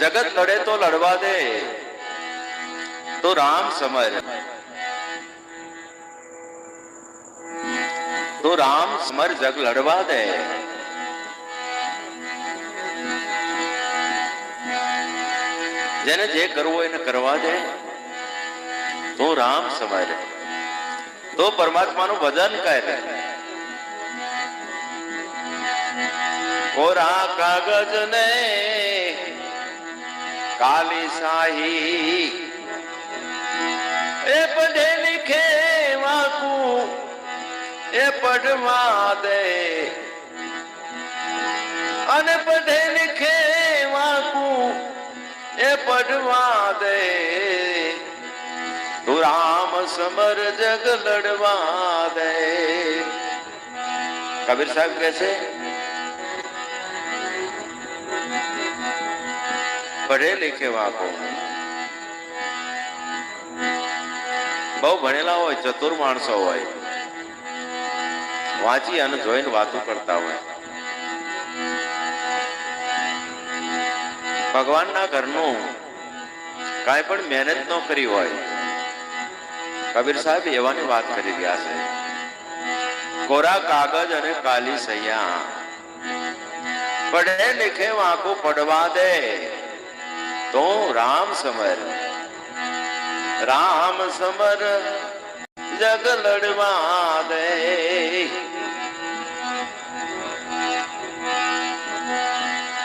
જગત લડે તો લડવા દે તો રામ સમર તો રામ સમર જગ લડવા દે જેને જે કરવું હોય એને કરવા દે તો રામ સમર તો પરમાત્માનું ભજન કરે કોરા કાગજ ને કાલી શાહી એ પઢે લિખે વાકું એ પઢવા દે અને પઢે લિખે વાકુ એ પઢવા દે તું રામ સમર જગ લડવા દે કબીર સાહેબ કહે છે પઢે લિખે વાકો બહુ ભણેલા હોય, ચતુર માણસો હોય, વાંચી અને જોઈને વાતો કરતા હોય. ભગવાનના ઘરનું કાંઈ પણ મહેનત ન કરી હોય, કબીર સાહેબ એવાની વાત કરી રહ્યા છે. કોરા કાગજ અને કાલી સૈયા, પડે લિખે વાંકો પડવા દે. તો રામ સમર. રામ સમર જગ લડવા દે.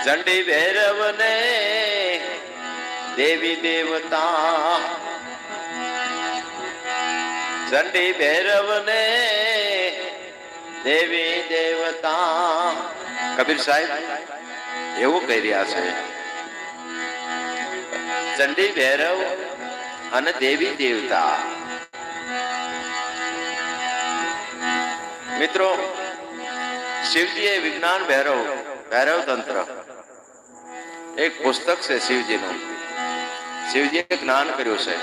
ચંડી ભૈરવ ને દેવી દેવતા. ચંડી ભૈરવ ને દેવી દેવતા. કબીર સાહેબ, એવું કહી રહ્યા છે. ચંડી ભૈરવ અને દેવી દેવતા. મિત્રો, શિવજીએ વિજ્ઞાન ભૈરવ ભૈરવ તંત્ર. એક પુસ્તક છે શિવજીનું. શિવજીએ જ્ઞાન કર્યું છે.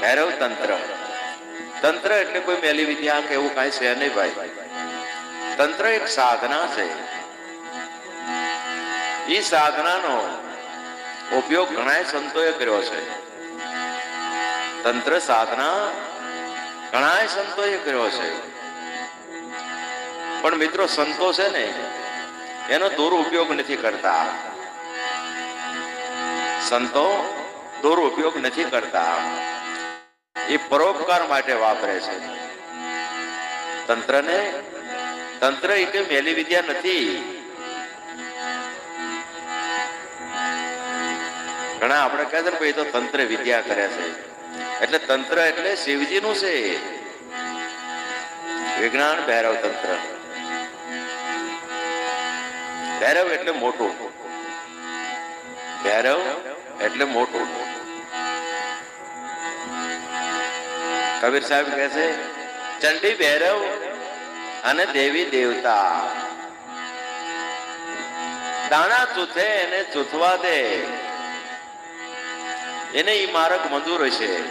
ભૈરવ તંત્ર. તંત્ર એટલે કોઈ મેલી વિદ્યા કે એવું કાંઈ છે નહીં ભાઈ. તંત્ર એક સાધના છે. એ સાધનાનો ઉપયોગ ઘણા સંતોએ કર્યો છે. તંત્ર સાધના ઘણા સંતોએ કર્યો છે. પણ મિત્રો, સંતો છે ને, એનો દુરુપયોગ નથી કરતા. સંતો દુરુપયોગ નથી કરતા. એ પરોપકાર માટે વાપરે છે. તંત્રને, તંત્ર એ મેલી વિદ્યા નથી. ઘણા આપણે કહે છે ભાઈ તો તંત્ર વિદ્યા કરે છે. એટલે તંત્ર એટલે શિવજીનું છે. વિજ્ઞાન ભૈરવ તંત્ર. ભૈરવ એટલે મોટું. ભૈરવ એટલે મોટું. કબીર સાહેબ કહે છે, ચંડી ભૈરવ અને દેવી દેવતા. દાણા ચૂથે એને ચૂથવા દે. એને એ માર્ગ મંજૂર હશે.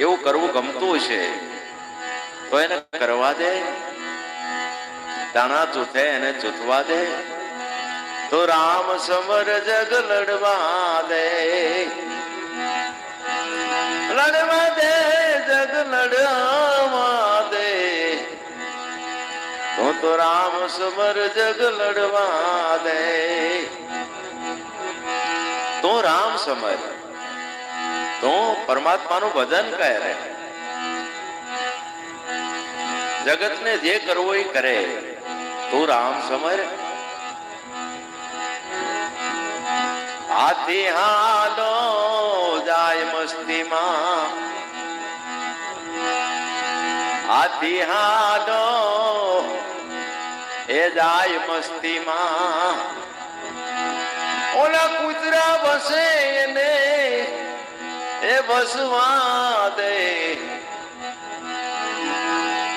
એવું કરવું ગમતું હશે. તો એને કરવા દે. દાણા ચૂથે એને ચૂથવા દે. તો રામ સમર જગ લડવા દે. લડવા દે, જગ લડવા દે. તો રામ સમર જગ લડવા દે. રામ સમર તો પરમાત્માનું ભજન કરે જગતને જે કરવું એ કરે. તું રામ સમર હાથી હાલો જાય મસ્તીમાં. હાથી હાલો એ જાય મસ્તીમાં. ઓલા કૂતરા બસે એને, એ બસવા દે.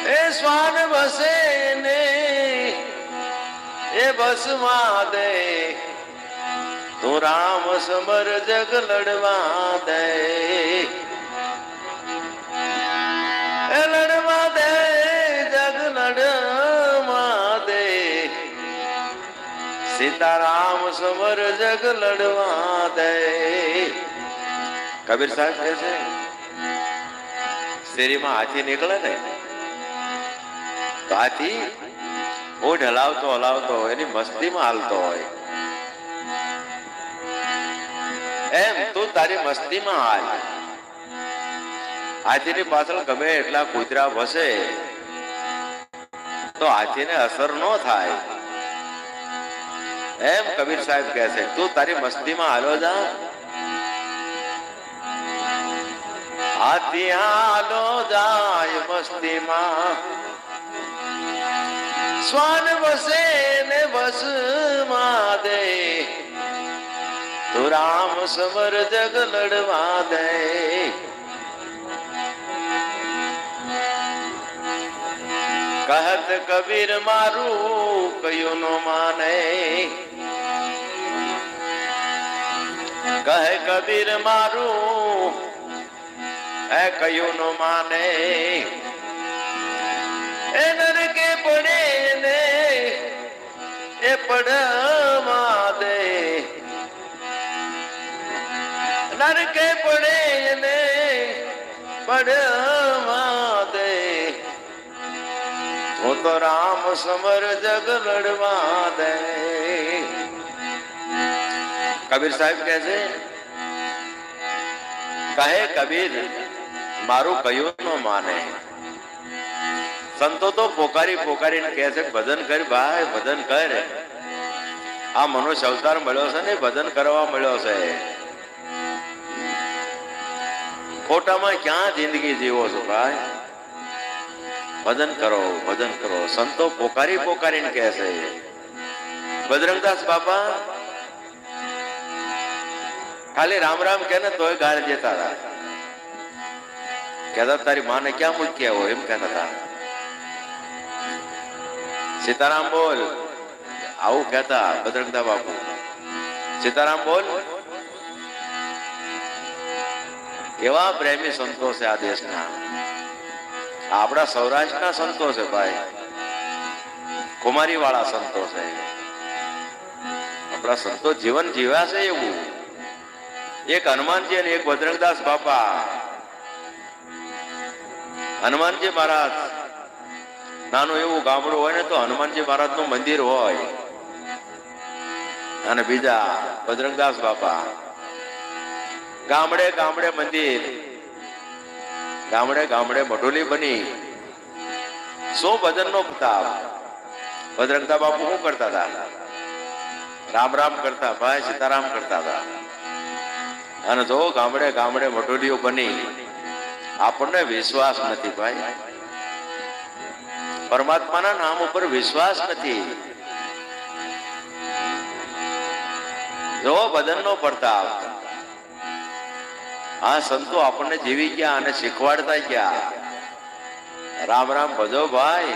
એ સ્વાન બસે ને એ બસવા દે. તું રામ સમર જગ લડવા દે. લડવા સીતારામ સમર જગ લડવા દે. કબીર સાહેબ કે છે, શેરીમાં હાથી નીકળે ને, તો હાથી ઊંટ હલાવતો હલાવતો હોય, એની મસ્તીમાં હાલતો હોય. એમ તું તારી મસ્તીમાં હાલ. હાથીની પાછળ ગમે એટલા કૂતરા ભસે તો હાથીને અસર ન થાય. એમ કબીર સાહેબ કહે છે, તું તારી મસ્તીમાં હાલો જા. હાથી હાલો જાય મસ્તીમાં. સ્વાન વસે ને વસમાં દે. તું રામ સમર જગ લડવા દે. કહત કબીર મારું, કયું નો માને? કહે કબીર મારું, એ કયું નો માને? એ નરકે પડે ને, એ પડવા દે નરકે પડે ને પડવા દે રામ સમર જગ લડવા દે. કબીર સાહેબ કહે છે, કહે કબીર, મારું કયું ન માને? સંતો તો પોકારી પોકારીને કહે છે, ભજન કર ભાઈ, ભજન કર. આ મનુષ્ય અવતાર મળ્યો છે ને, ભજન કરવા મળ્યો છે. ખોટામાં ક્યાં જિંદગી જીવો છો ભાઈ? ભજન કરો ભજન કરો સંતો પોકારી પોકારીને કહે છે બજરંગદાસ બાપા ખાલી રામ રામ કે ને તોય ગાળ દેતા હતા કહેતા તારી માને ક્યાં મૂકી આવો એમ કહેતા હતા સીતારામ બોલ આવું કહેતા બજરંગદા બાપુ સીતારામ બોલ કેવા પ્રેમી સંતો છે આ દેશના આપણા સૌરાષ્ટ્રના સંતો છે ભાઈ. કુમારી વાળા સંતો છે. આપણા સંતો જીવન જીવ્યા છે એવું. એક હનુમાનજી અને એક ભદ્રંગદાસ બાપા. હનુમાનજી મહારાજ, નાનું એવું ગામડું હોય ને તો હનુમાનજી મહારાજનું મંદિર હોય. અને બીજા ભદ્રંગદાસ બાપા. ગામડે ગામડે મંદિર. ગામડે ગામડે મઢોલી બની. સો ભજન નો પ્રતાપ. ભદ્રંગતા બાપુ શું કરતા હતા? રામ રામ કરતા, ભાઈ સીતારામ કરતા હતા. અને જો ગામડે ગામડે મઢોલીઓ બની, આપણને વિશ્વાસ નથી ભાઈ. પરમાત્માના નામ ઉપર વિશ્વાસ નથી. જો ભજન નો પ્રતાપ આ સંતો આપણને જીવી ગયા અને શીખવાડતા ગયા. રામ રામ ભજો ભાઈ.